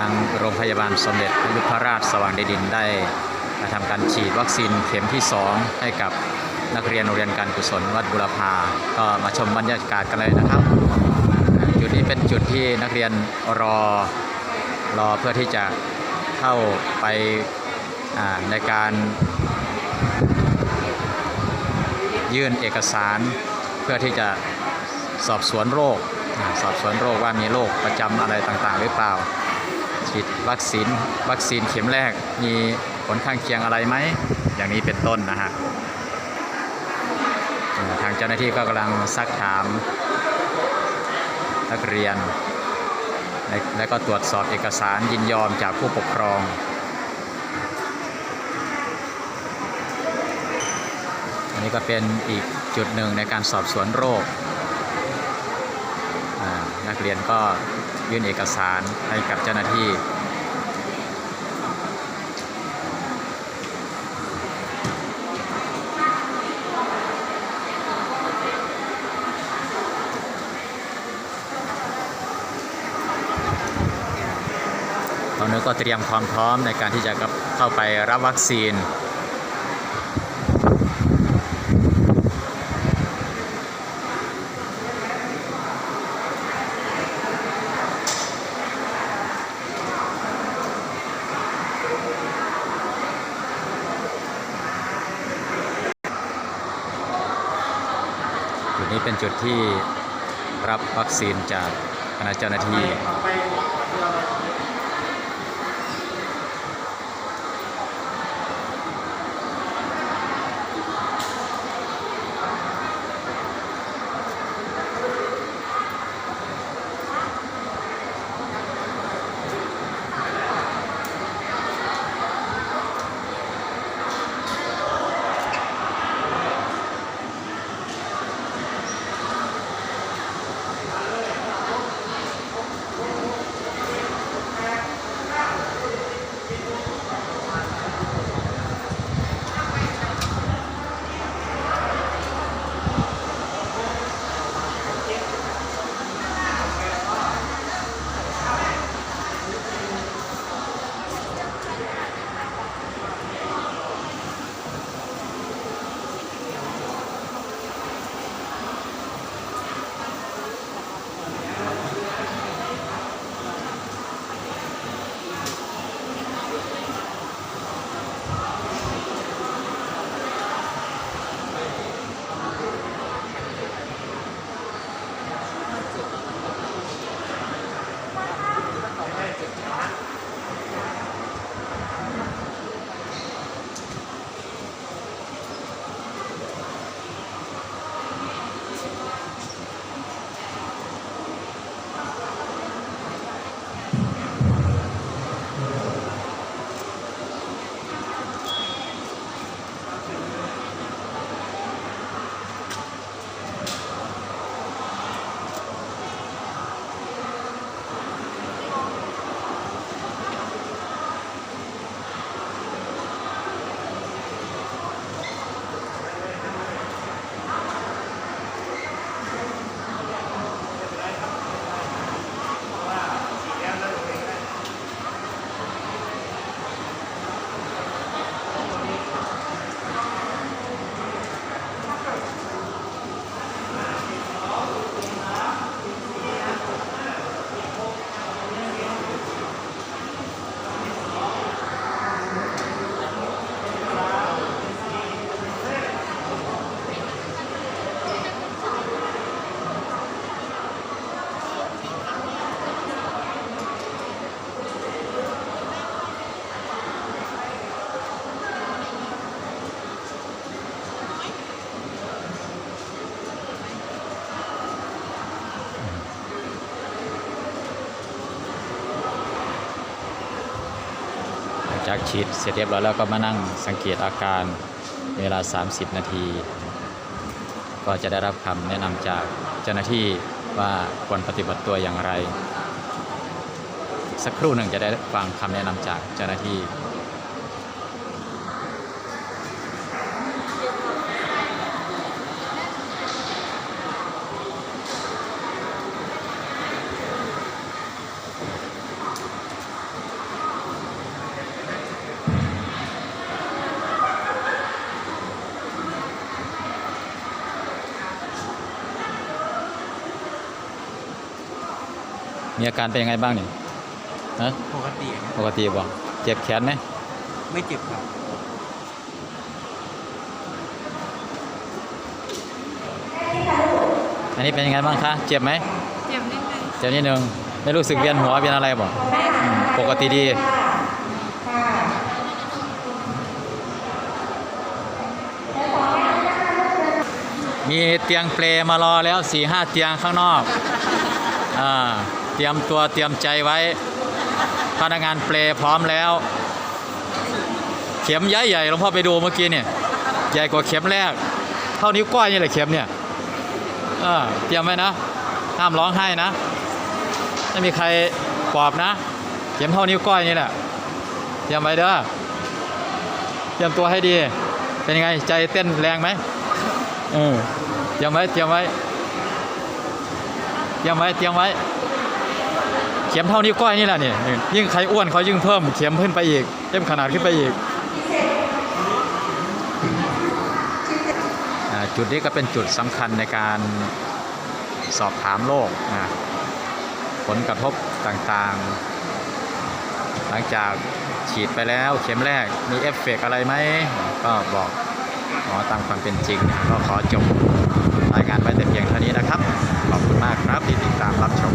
างโรงพยาบาลสมเด็จพระยุพราชสว่างเดดินได้มาทำการฉีดวัคซีนเข็มที่ 2 ให้กับนักเรียนโรงเรียนการกุศลวัดบุรพาก็มาชมบรรยากาศกันเลยนะครับ จุดนี้เป็นจุดที่นักเรียนรอรอเพื่อที่จะเข้าไปในการยื่นเอกสารเพื่อที่จะสอบสวนโรค สอบสวนโรคว่ามีโรคประจำอะไรต่างๆ หรือเปล่า ฉีดวัคซีนวัคซีนเข็มแรกมีผลข้างเคียงอะไรไหม อย่างนี้เป็นต้นนะฮะทางเจ้าหน้าที่ก็กำลังซักถามนักเรียน และก็ตรวจสอบเอกสารยินยอมจากผู้ปกครองอันนี้ก็เป็นอีกจุดหนึ่งในการสอบสวนโรค นักเรียนก็ ยื่นเอกสารให้กับเจ้าหน้าที่ ตอนนี้ก็เตรียมความพร้อมในการที่จะเข้าไปรับวัคซีน เป็นจุดที่รับวัคซีนจากคณะเจ้าหน้าที่ หลังจากฉีดเสร็จเรียบร้อยแล้วก็มานั่งสังเกตอาการเวลา 30 นาที ก็จะได้รับคำแนะนำจากเจ้าหน้าที่ว่าควรปฏิบัติตัวอย่างไร สักครู่หนึ่งจะได้ฟังคำแนะนำจากเจ้าหน้าที่ มีอาการเป็นยังไงบ้างนี่ฮะปกติครับปกติบ่เจ็บแขนไหมไม่เจ็บครับ อันนี้เป็นยังไงบ้างคะ เจ็บไหม เจ็บนิดนึงเจ็บนิดนึงไม่รู้สึกเวียนหัวเวียนอะไรบ่แม่อืมปกติดี มีเตียงเปลมารอแล้วสี่ห้าเตียงข้างนอก อ่า เตรียมตัวเตรียมใจไว้ พนักงานเปลพร้อมแล้ว เข็มใหญ่ใหญ่ๆหลวงพ่อไปดูเมื่อกี้เนี่ยใหญ่กว่าเข็มแรก เท่านิ้วก้อยนี่แหละเข็มเนี่ยเออเตรียมไว้นะห้ามร้องไห้นะไม่มีใครปอบนะ เข็มเท่านิ้วก้อยนี่แหละเตรียมไว้เด้อเตรียมตัวให้ดี เป็นยังไงใจเต้นแรงไหมเออเตรียมไว้เตรียมไว้เตรียมไว้เตรียมไว้ เข็มเท่านิ้ก้อยนี่แหละนี่ยิ่งใครอ้วนเขายิ่งเพิ่มเข็มขึ้นไปอีกเพิ่มขนาดขึ้นไปอีกจุดนี้ก็เป็นจุดสำคัญในการสอบถามโรคนะผลกระทบต่างๆ หลังจากฉีดไปแล้วเข็มแรกมีเอฟเฟกต์อะไรไหม ก็บอกหมอตามความเป็นจริง ก็ขอจบรายงานไว้แต่เพียงเท่านี้นะครับ ขอบคุณมากครับที่ติดตามรับชม